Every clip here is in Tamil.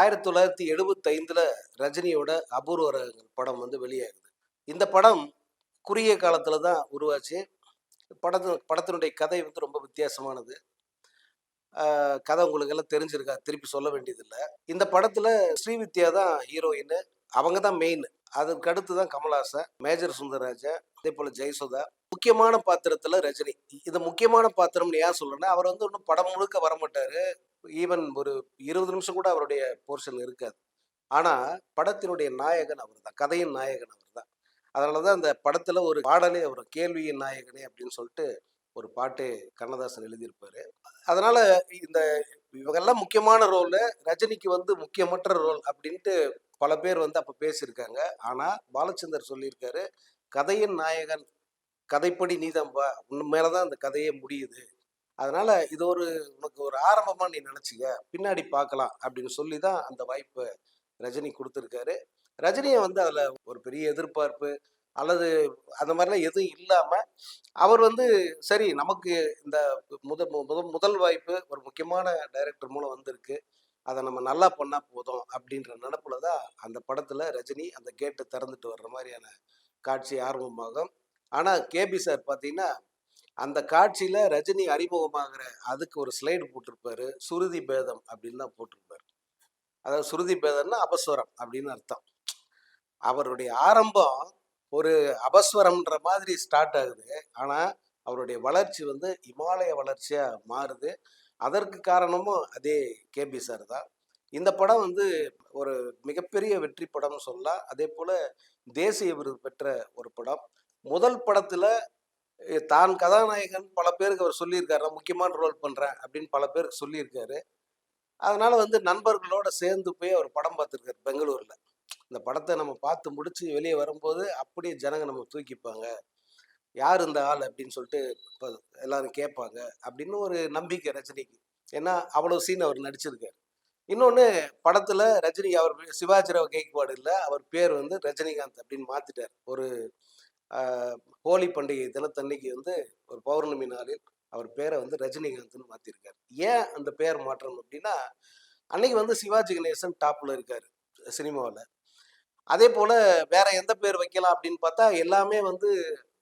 ஆயிரத்தி தொள்ளாயிரத்தி எழுபத்தைந்தில் ரஜினியோட அபூர்வ ரகங்கள் படம் வந்து வெளியாகுது. இந்த படம் குறுகிய காலத்தில் தான் உருவாச்சு. படத்து படத்தினுடைய கதை வந்து ரொம்ப வித்தியாசமானது. கதை உங்களுக்கு எல்லாம் தெரிஞ்சிருக்கா? திருப்பி சொல்ல வேண்டியதில்லை. இந்த படத்தில் ஸ்ரீவித்யா தான் ஹீரோயின் அவங்க தான் மெயின் அதுக்கு அடுத்து தான் கமல்ஹாசன் மேஜர் சுந்தரராஜா அதே போல ஜெயசுதா. முக்கியமான பாத்திரத்துல ரஜினி. இது முக்கியமான பாத்திரம்னு ஏன் சொல்றேன்னா அவர் வந்து இன்னும் படம் முழுக்க வரமாட்டாரு. ஈவன் ஒரு இருபது நிமிஷம் கூட அவருடைய போர்ஷன் இருக்காது. ஆனா படத்தினுடைய நாயகன் அவர் தான் கதையின் நாயகன் அவர் தான் அதனாலதான் அந்த படத்துல ஒரு பாடலே அவர் கேள்வியின் நாயகனே அப்படின்னு சொல்லிட்டு ஒரு பாட்டு கண்ணதாசன் எழுதியிருப்பாரு. அதனால இந்த இவங்கெல்லாம் முக்கியமான ரோல் ரஜினிக்கு வந்து முக்கியமற்ற ரோல் அப்படின்ட்டு பல பேர் வந்து அப்போ பேசியிருக்காங்க. ஆனால் பாலச்சந்தர் சொல்லியிருக்காரு கதையின் நாயகன் கதைப்படி நீதம்பா உன் மேலே தான் அந்த கதையே முடியுது. அதனால் இது ஒரு உனக்கு ஒரு ஆரம்பமாக நீ நினச்சிக்க பின்னாடி பார்க்கலாம் அப்படின்னு சொல்லி தான் அந்த வாய்ப்பை ரஜினி கொடுத்துருக்காரு. ரஜினியை வந்து அதில் ஒரு பெரிய எதிர்பார்ப்பு அல்லது அந்த மாதிரிலாம் எதுவும் இல்லாமல் அவர் வந்து சரி நமக்கு இந்த முத முதல் முதல் வாய்ப்பு ஒரு முக்கியமான டைரக்டர் மூலம் வந்திருக்கு. அதை நம்ம நல்லா பண்ணால் போதும் அப்படின்ற நினப்பில் தான் அந்த படத்துல ரஜினி அந்த கேட்டை திறந்துட்டு வர்ற மாதிரியான காட்சி ஆரம்பமாகும் ஆனா கேபி சார் பார்த்தீங்கன்னா அந்த காட்சியில ரஜினி அறிமுகமாகிற அதுக்கு ஒரு ஸ்லைடு போட்டிருப்பாரு சுருதி பேதம் அப்படின்னு தான் போட்டிருப்பாரு. அதாவது சுருதி பேதம்னா அபஸ்வரம் அப்படின்னு அர்த்தம். அவருடைய ஆரம்பம் ஒரு அபஸ்வரம்ன்ற மாதிரி ஸ்டார்ட் ஆகுது. ஆனா அவருடைய வளர்ச்சி வந்து இமாலய வளர்ச்சியா மாறுது. அதற்கு காரணமும் அதே கேபி சார் தான். இந்த படம் வந்து ஒரு மிகப்பெரிய வெற்றி படம்னு சொல்லலாம் அதே போல் தேசிய விருது பெற்ற ஒரு படம். முதல் படத்தில் தான் கதாநாயகன் பல பேருக்கு அவர் சொல்லியிருக்காரு. நான் முக்கியமான ரோல் பண்ணுறேன் அப்படின்னு பல பேருக்கு சொல்லியிருக்காரு. அதனால் வந்து நண்பர்களோட சேர்ந்து போய் அவர் படம் பார்த்துருக்காரு பெங்களூரில். இந்த படத்தை நம்ம பார்த்து முடிச்சு வெளியே வரும்போது அப்படியே ஜனங்க நம்ம தூக்கிப்பாங்க. யார் இந்த ஆள் அப்படின்னு சொல்லிட்டு இப்போ எல்லாரும் கேட்பாங்க அப்படின்னு ஒரு நம்பிக்கை ரஜினிக்கு. ஏன்னா அவ்வளோ சீன் அவர் நடிச்சிருக்காரு. இன்னொன்று படத்தில் ரஜினி அவர் சிவாஜிராவ் கைக்வாடு இல்லை அவர் பேர் வந்து ரஜினிகாந்த் அப்படின்னு மாத்திட்டார். ஒரு ஹோலி பண்டிகை தினத்தன்னைக்கு வந்து ஒரு பௌர்ணமி நாளில் அவர் பேரை வந்து ரஜினிகாந்த்னு மாத்திருக்காரு. ஏன் அந்த பேர் மாற்றம் அப்படின்னா அன்னைக்கு வந்து சிவாஜி கணேசன் டாப்ல இருக்காரு சினிமாவில். அதே போல வேற எந்த பேர் வைக்கலாம் அப்படின்னு பார்த்தா எல்லாமே வந்து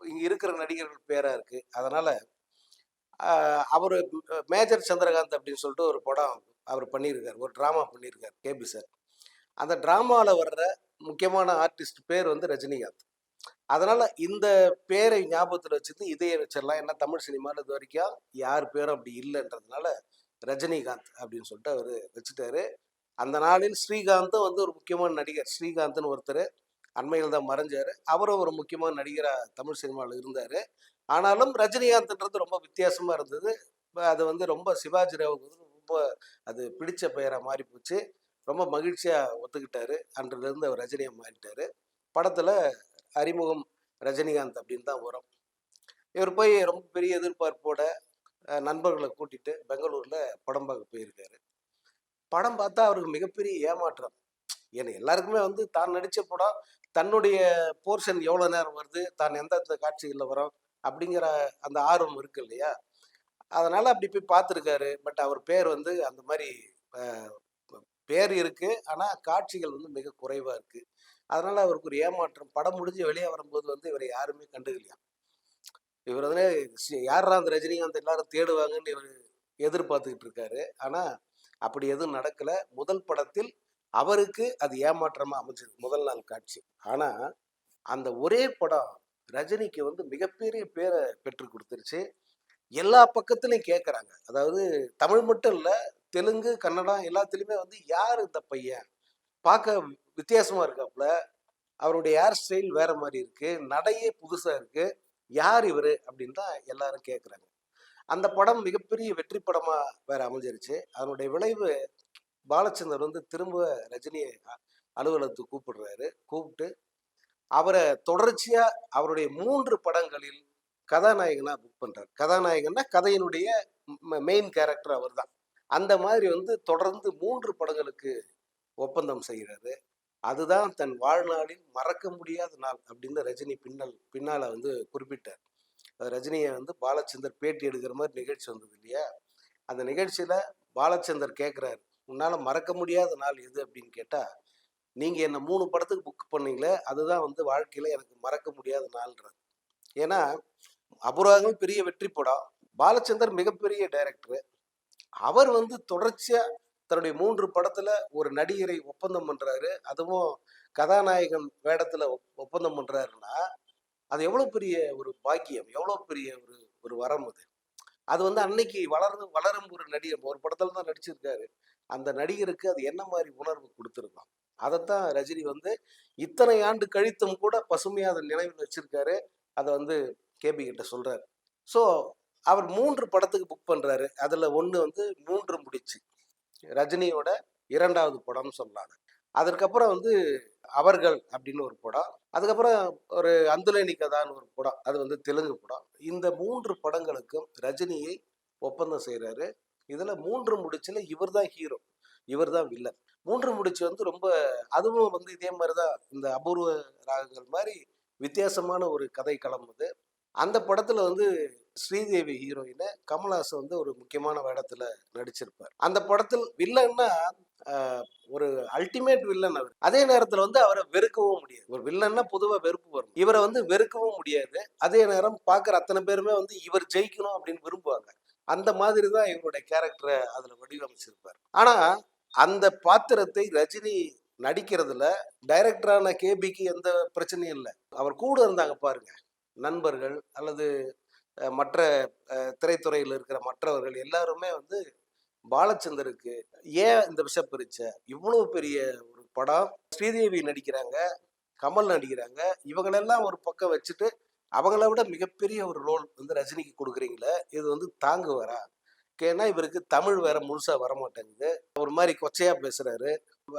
இங்கே இருக்கிற நடிகர்கள் பேராக இருக்குது அதனால் அவர் மேஜர் சந்திரகாந்த் அப்படின்னு சொல்லிட்டு ஒரு படம் அவர் பண்ணியிருக்கார். ஒரு ட்ராமா பண்ணியிருக்கார் கேபி சார். அந்த ட்ராமாவில் வர்ற முக்கியமான ஆர்டிஸ்ட் பேர் வந்து ரஜினிகாந்த். அதனால் இந்த பேரை ஞாபகத்தில் வச்சுருந்து இதையே வச்சிடலாம் ஏன்னா தமிழ் சினிமாவில் இது வரைக்கும் யார் பேரும் அப்படி இல்லைன்றதுனால ரஜினிகாந்த் அப்படின்னு சொல்லிட்டு அவர் வச்சுட்டாரு. அந்த நாளில் ஸ்ரீகாந்தும் வந்து ஒரு முக்கியமான நடிகர். ஸ்ரீகாந்த்னு ஒருத்தர் அண்மையில் தான் மறைஞ்சார். அவரும் ஒரு முக்கியமான நடிகராக தமிழ் சினிமாவில் இருந்தார். ஆனாலும் ரஜினிகாந்த்ன்றது ரொம்ப வித்தியாசமாக இருந்தது. அது வந்து ரொம்ப சிவாஜி ராவுக்கு வந்து ரொம்ப அது பிடிச்ச பெயராக மாறி போச்சு. ரொம்ப மகிழ்ச்சியாக ஒத்துக்கிட்டாரு. அன்றிலிருந்து அவர் ரஜினியாக மாறிட்டாரு. படத்தில் அறிமுகம் ரஜினிகாந்த் அப்படின்னு தான் வரும். இவர் போய் ரொம்ப பெரிய எதிர்பார்ப்போட நண்பர்களை கூட்டிட்டு பெங்களூரில் படம் பார்க்க போயிருக்காரு. படம் பார்த்தா அவருக்கு மிகப்பெரிய ஏமாற்றம். ஏன்னா எல்லாருக்குமே வந்து தான் நடித்த படம் தன்னுடைய போர்ஷன் எவ்வளோ நேரம் வருது தான் எந்தெந்த காட்சிகளில் வரும் அப்படிங்கிற அந்த ஆர்வம் இருக்கு இல்லையா? அதனால் அப்படி போய் பார்த்துருக்காரு. பட் அவர் பேர் வந்து அந்த மாதிரி பேர் இருக்குது ஆனால் காட்சிகள் வந்து மிக குறைவாக இருக்குது அதனால் அவருக்கு ஒரு ஏமாற்றம் படம் முடிஞ்சு வெளியே வரும்போது வந்து இவரை யாருமே கண்டுக்கலையா? இவர் வந்து யார் அந்த ரஜினிகாந்த் எல்லாரும் தேடுவாங்கன்னு இவர் எதிர்பார்த்துக்கிட்டு இருக்காரு. ஆனால் அப்படி எதுவும் நடக்கல. முதல் படத்தில் அவருக்கு அது ஏமாற்றமா அமைஞ்சது முதல் நாள் காட்சி. ஆனா அந்த ஒரே படம் ரஜினிக்கு வந்து மிகப்பெரிய பேரை பெற்று கொடுத்துருச்சு. எல்லா பக்கத்துலையும் கேட்குறாங்க அதாவது தமிழ் மட்டும் இல்லை தெலுங்கு கன்னடம் எல்லாத்துலேயுமே வந்து யார் இந்த பையன்? பார்க்க வித்தியாசமாக இருக்காப்புல அவருடைய ஹேர் ஸ்டைல் வேற மாதிரி இருக்கு. நடையே புதுசாக இருக்கு. யார் இவர்? அப்படின்னு தான் எல்லாரும் கேட்குறாங்க அந்த படம் மிகப்பெரிய வெற்றி படமாக வேற அமைஞ்சிருச்சு. அதனுடைய விளைவு பாலச்சந்தர் வந்து திரும்ப ரஜினியை அலுவலகத்துக்கு கூப்பிடுறாரு. கூப்பிட்டு அவரை தொடர்ச்சியா அவருடைய மூன்று படங்களில் கதாநாயகனா புக் பண்றாரு. கதாநாயகன்னா கதையினுடைய மெயின் கேரக்டர் அவர் தான் அந்த மாதிரி வந்து தொடர்ந்து மூன்று படங்களுக்கு ஒப்பந்தம் செய்கிறாரு அதுதான் தன் வாழ்நாளில் மறக்க முடியாத நாள் அப்படின்னு ரஜினி பின்னல் பின்னால வந்து குறிப்பிட்டார். ரஜினியை வந்து பாலச்சந்தர் பேட்டி எடுக்கிற மாதிரி நிகழ்ச்சி வந்தது இல்லையா? அந்த நிகழ்ச்சியில பாலச்சந்தர் கேட்குறாரு உன்னால் மறக்க முடியாத நாள் எது அப்படின்னு கேட்டால் நீங்கள் என்ன மூணு படத்துக்கு புக் பண்ணீங்களே அதுதான் வந்து வாழ்க்கையில் எனக்கு மறக்க முடியாத நாள்ன்றது. ஏன்னா அபூர்வங்கள் பெரிய வெற்றி படம். பாலச்சந்தர் மிகப்பெரிய டைரக்டர் அவர் வந்து தொடர்ச்சியாக தன்னுடைய மூன்று படத்தில் ஒரு நடிகரை ஒப்பந்தம் பண்ணுறாரு அதுவும் கதாநாயகன் வேடத்தில் ஒப்பந்தம் பண்ணுறாருன்னா அது எவ்வளோ பெரிய ஒரு பாக்கியம் எவ்வளோ பெரிய ஒரு ஒரு வரம் அது. அது வந்து அன்னைக்கு வளர்ந்து வளரும் ஒரு நடிகர். ஒரு படத்தில் தான் நடிச்சிருக்காரு. அந்த நடிகருக்கு அது என்ன மாதிரி உணர்வு கொடுத்துருக்கோம் அதைத்தான் ரஜினி வந்து இத்தனை ஆண்டு கழித்தும் கூட பசுமையாக அதை நினைவில் வச்சிருக்காரு. அதை வந்து கேபி கிட்ட சொல்றாரு. ஸோ அவர் மூன்று படத்துக்கு புக் பண்ணுறாரு அதில் ஒன்று வந்து மூன்று முடிச்சு. ரஜினியோட இரண்டாவது படம்னு சொல்லலாம் அதற்கப்புறம் வந்து அவர்கள் அப்படின்னு ஒரு படம். அதுக்கப்புறம் ஒரு அந்துலேனி கதான்னு ஒரு படம். அது வந்து தெலுங்கு படம். இந்த மூன்று படங்களுக்கும் ரஜினியை ஒப்பந்தம் செய்கிறாரு இதுல மூன்று முடிச்சுல இவர் தான் ஹீரோ இவர் தான் வில்லன் மூன்று முடிச்சு வந்து ரொம்ப அதுவும் வந்து இதே மாதிரி தான் இந்த அபூர்வ ராகங்கள் மாதிரி வித்தியாசமான ஒரு கதை கிளம்புது. அந்த படத்துல வந்து ஸ்ரீதேவி ஹீரோயினை கமல்ஹாசன் வந்து ஒரு முக்கியமான வேடத்துல நடிச்சிருப்பார். அந்த படத்தில் வில்லன்னா ஆஹ், ஒரு அல்டிமேட் வில்லன் அவர். அதே நேரத்துல வந்து அவரை வெறுக்கவும் முடியாது. ஒரு வில்லன்னா பொதுவா வெறுப்பு வரும். இவரை வந்து வெறுக்கவும் முடியாது. அதே நேரம் பார்க்குற அத்தனை பேருமே வந்து இவர் ஜெயிக்கணும் அப்படின்னு விரும்புவாங்க. அந்த மாதிரி தான் இவருடைய கேரக்டரை அதுல வடிவமைச்சிருப்பார். ஆனா அந்த பாத்திரத்தை ரஜினி நடிக்கிறதுல டைரக்டரான கேபிக்கு எந்த பிரச்சனையும் இல்லை. அவர் கூட இருந்தாங்க பாருங்க. நண்பர்கள் அல்லது மற்ற திரைத்துறையில் இருக்கிற மற்றவர்கள் எல்லாருமே வந்து பாலச்சந்தருக்கு ஏன் இந்த விஷம் பிரிச்ச இவ்வளவு பெரிய ஒரு படம். ஸ்ரீதேவி நடிக்கிறாங்க கமல் நடிக்கிறாங்க. இவங்களெல்லாம் ஒரு பக்கம் வச்சுட்டு அவங்கள விட மிகப்பெரிய ஒரு ரோல் வந்து ரஜினிக்கு கொடுக்குறீங்களே இது வந்து தாங்குவாரா? ஏன்னா இவருக்கு தமிழ் வேற முழுசா வர மாட்டேங்குது ஒரு மாதிரி கொச்சையா பேசுறாரு.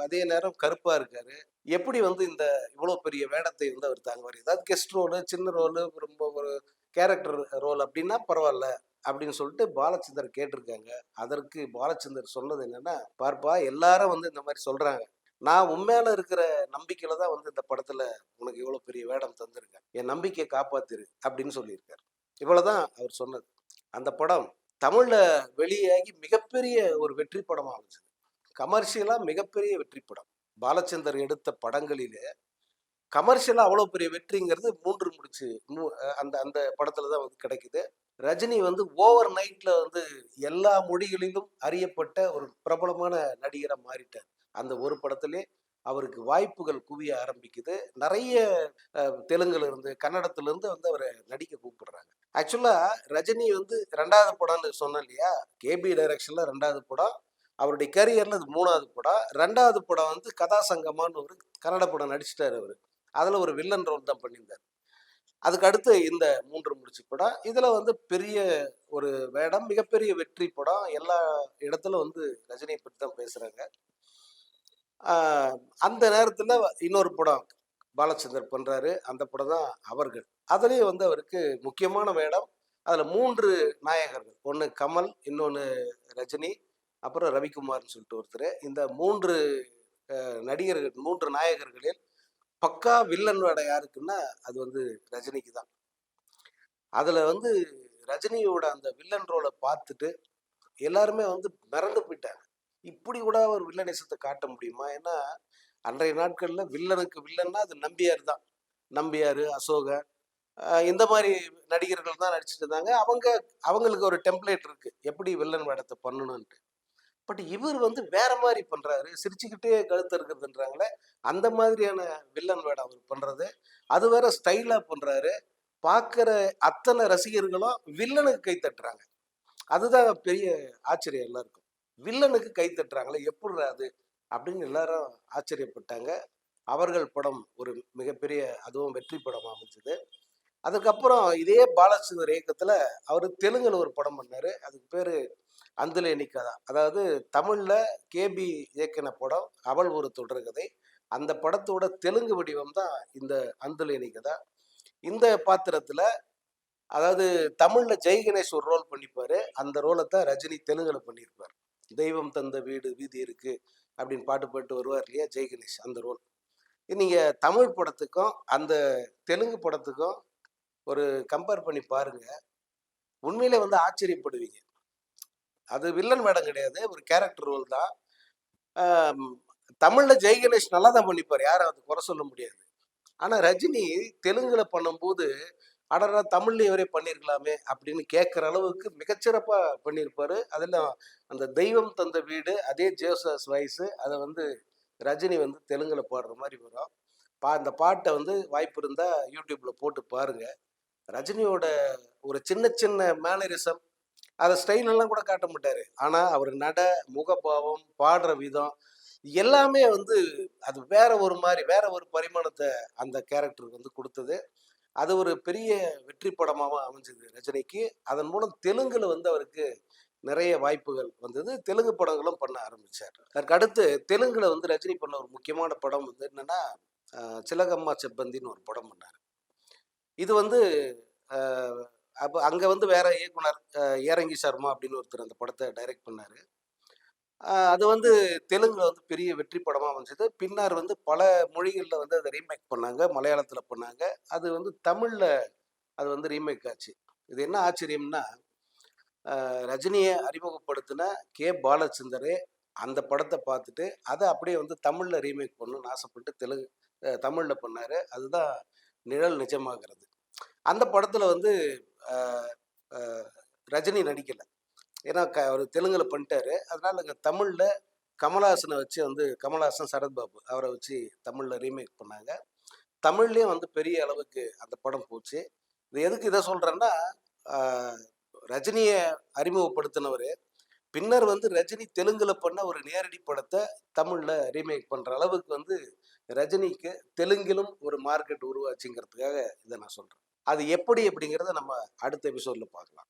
அதே நேரம் கருப்பா இருக்காரு. எப்படி வந்து இந்த இவ்வளவு பெரிய வேடத்தை வந்து அவர் தாங்குவார்? ஏதாவது கெஸ்ட் ரோலு சின்ன ரோலு ரொம்ப ஒரு கேரக்டர் ரோல் அப்படின்னா பரவாயில்ல அப்படின்னு சொல்லிட்டு பாலச்சந்தர் கேட்டிருக்காங்க. அதற்கு பாலச்சந்தர் சொன்னது என்னன்னா பார்ப்பா எல்லாரும் வந்து இந்த மாதிரி சொல்றாங்க. நான் உண்மையில இருக்கிற நம்பிக்கையில தான் வந்து இந்த படத்துல உனக்கு இவ்வளவு பெரிய வேடம் தந்திருக்கேன். என் நம்பிக்கையை காப்பாத்திரு அப்படின்னு சொல்லியிருக்காரு. இவ்வளவுதான் அவர் சொன்னது. அந்த படம் தமிழ்ல வெளியாகி மிகப்பெரிய ஒரு வெற்றி படமா அமைச்சது கமர்ஷியலா மிகப்பெரிய வெற்றி படம். பாலச்சந்தர் எடுத்த படங்களிலே கமர்ஷியலா அவ்வளவு பெரிய வெற்றிங்கிறது மூன்று முடிச்சு அந்த அந்த படத்துல தான் வந்து கிடைக்குது. ரஜினி வந்து ஓவர் நைட்ல வந்து எல்லா மொழிகளிலும் அறியப்பட்ட ஒரு பிரபலமான நடிகராக மாறிட்டார். அந்த ஒரு படத்திலே அவருக்கு வாய்ப்புகள் குவிய ஆரம்பிக்குது. நிறைய தெலுங்குலேருந்து தெலுங்குல இருந்து கன்னடத்துல இருந்து வந்து அவரை நடிக்க கூப்பிடுறாங்க. ஆக்சுவலா ரஜினி வந்து ரெண்டாவது படம்னு சொன்னேன் இல்லையா? கேபி டைரக்ஷன்ல ரெண்டாவது படம். அவருடைய கரியர்ல இது மூணாவது படம். ரெண்டாவது படம் வந்து கதாசங்கமான்னு ஒரு கன்னட படம் நடிச்சிட்டாரு அவரு. அதுல ஒரு வில்லன் ரோல் தான் பண்ணியிருந்தார். அதுக்கு அடுத்து இந்த மூன்று முடிச்சு படம். இதுல வந்து பெரிய ஒரு வேடம் மிகப்பெரிய வெற்றி படம். எல்லா இடத்துல வந்து ரஜினியை பற்றி தான் பேசுறாங்க. அந்த நேரத்தில் இன்னொரு படம் பாலச்சந்தர் பண்ணுறாரு அந்த படம் தான் அவர்கள். அதுலேயும் வந்து அவருக்கு முக்கியமான வேடம். அதில் மூன்று நாயகர்கள். ஒன்று கமல் இன்னொன்று ரஜினி அப்புறம் ரவிக்குமார்னு சொல்லிட்டு ஒருத்தர். இந்த மூன்று நடிகர்கள் மூன்று நாயகர்களில் பக்கா வில்லன் வேடம் யாருக்குன்னா அது வந்து ரஜினிக்கு தான். அதில் வந்து ரஜினியோட அந்த வில்லன் ரோலை பார்த்துட்டு எல்லாருமே வந்து மறந்து போயிட்டாங்க. இப்படி கூட ஒரு வில்லனேசத்தை காட்ட முடியுமா? ஏன்னா அன்றைய நாட்கள்ல வில்லனுக்கு வில்லன்னா அது நம்பியார் தான். நம்பியார் அசோக இந்த மாதிரி நடிகர்கள் தான் நடிச்சிட்டு இருந்தாங்க. அவங்க அவங்களுக்கு ஒரு டெம்ப்ளேட் இருக்கு. எப்படி வில்லன் வேடத்தை பண்ணணும்ட்டு பட் இவர் வந்து வேற மாதிரி பண்றாரு. சிரிச்சுக்கிட்டே கழுத்து இருக்கிறதுன்றாங்களே அந்த மாதிரியான வில்லன் வேடம் அவர் பண்றது. அது வேற ஸ்டைலா பண்றாரு. பார்க்குற அத்தனை ரசிகர்களும் வில்லனுக்கு கை தட்டுறாங்க. அதுதான் பெரிய ஆச்சரியம் எல்லாருக்கும். வில்லனுக்கு கை தட்டுறாங்களே எப்படி அது? அப்படின்னு எல்லாரும் ஆச்சரியப்பட்டாங்க. அவர்கள் படம் ஒரு மிகப்பெரிய அதுவும் வெற்றி படம் அமைஞ்சது. அதுக்கப்புறம் இதே பாலச்சந்தர் இயக்கத்தில் அவர் தெலுங்கில் ஒரு படம் பண்ணார். அதுக்கு பேர் அந்துலேனி கதா அதாவது தமிழில் கேபி இயக்கின படம் அவள் ஒரு தொடர்கதை. அந்த படத்தோட தெலுங்கு வடிவம் தான் இந்த அந்துலேனி நிக்கதா. இந்த பாத்திரத்தில் அதாவது தமிழில் ஜெய் கணேஷ் ஒரு ரோல் பண்ணிப்பார். அந்த ரோலை தான் ரஜினி தெலுங்கில் பண்ணியிருப்பார் தெய்வம் தந்த வீடு வீதி இருக்கு அப்படின்னு பாட்டு பாட்டு வருவார் இல்லையா? ஜெய் கணேஷ் அந்த ரோல். நீங்க தமிழ் படத்துக்கும் அந்த தெலுங்கு படத்துக்கும் ஒரு கம்பேர் பண்ணி பாருங்க. உண்மையிலே வந்து ஆச்சரியப்படுவீங்க. அது வில்லன் வேடம் கிடையாது ஒரு கேரக்டர் ரோல் தான். தமிழ்ல ஜெய் கணேஷ் நல்லா தான் பண்ணிப்பார் யாரும் அது குறை சொல்ல முடியாது. ஆனா ரஜினி தெலுங்குல பண்ணும்போது அடரா தமிழ்ல இவரே பண்ணியிருக்கலாமே அப்படின்னு கேட்குற அளவுக்கு மிகச்சிறப்பாக பண்ணியிருப்பாரு அதெல்லாம் அந்த தெய்வம் தந்த வீடு அதே ஜேசஸ் வாய்ஸு அதை வந்து ரஜினி வந்து தெலுங்கில் பாடுற மாதிரி வரும். பா அந்த பாட்டை வந்து வாய்ப்பு இருந்தால் யூடியூப்பில் போட்டு பாருங்கள் ரஜினியோட ஒரு சின்ன சின்ன மேனரிசம் அதை ஸ்டைலெல்லாம் கூட காட்ட மாட்டாரு. ஆனால் அவர் நட முகபாவம் பாடுற விதம் எல்லாமே வந்து அது வேற ஒரு மாதிரி வேற ஒரு பரிமாணத்தை அந்த கேரக்டருக்கு வந்து கொடுத்தது. அது ஒரு பெரிய வெற்றி படமாகவும் அமைஞ்சது ரஜினிக்கு. அதன் மூலம் தெலுங்குல வந்து அவருக்கு நிறைய வாய்ப்புகள் வந்தது. தெலுங்கு படங்களும் பண்ண ஆரம்பிச்சார். அதற்கு அடுத்து தெலுங்குல வந்து ரஜினி பண்ண ஒரு முக்கியமான படம் வந்து என்னன்னா சிலகம்மா செப்பந்தின்னு ஒரு படம் பண்ணார். இது வந்து அப்போ அங்கே வந்து வேற இயக்குனர் ஏரங்கி சர்மா அப்படின்னு ஒருத்தர் அந்த படத்தை டைரக்ட் பண்ணார். அது வந்து தெலுங்குல வந்து பெரிய வெற்றி படமாக அமைஞ்சது பின்னர் வந்து பல மொழிகளில் வந்து அதை ரீமேக் பண்ணாங்க மலையாளத்தில் பண்ணாங்க. அது வந்து தமிழில் அது வந்து ரீமேக் ஆச்சு. இது என்ன ஆச்சரியம்னா ரஜினியை அறிமுகப்படுத்தின கே. பாலச்சந்தரே அந்த படத்தை பார்த்துட்டு அதை அப்படியே வந்து தமிழில் ரீமேக் பண்ணணும்னு ஆசைப்பட்டு தெலுங்கு தமிழில் பண்ணார். அதுதான் நிழல் நிஜமாகிறது. அந்த படத்தில் வந்து ரஜினி நடிக்கலை. ஏன்னா க அவர் தெலுங்குல பண்ணிட்டாரு அதனால இங்கே தமிழில் கமலஹாசனை வச்சு வந்து கமலஹாசன் சரத்பாபு அவரை வச்சு தமிழில் ரீமேக் பண்ணாங்க. தமிழ்லேயும் வந்து பெரிய அளவுக்கு அந்த படம் போச்சு. இது எதுக்கு இதை சொல்கிறேன்னா ரஜினியை அறிமுகப்படுத்தினவர். பின்னர் வந்து ரஜினி தெலுங்குல பண்ண ஒரு நேரடி படத்தை தமிழில் ரீமேக் பண்ணுற அளவுக்கு வந்து ரஜினிக்கு தெலுங்கிலும் ஒரு மார்க்கெட் உருவாச்சுங்கிறதுக்காக இதை நான் சொல்கிறேன் அது எப்படி அப்படிங்கிறத நம்ம அடுத்த எபிசோடில் பார்க்கலாம்.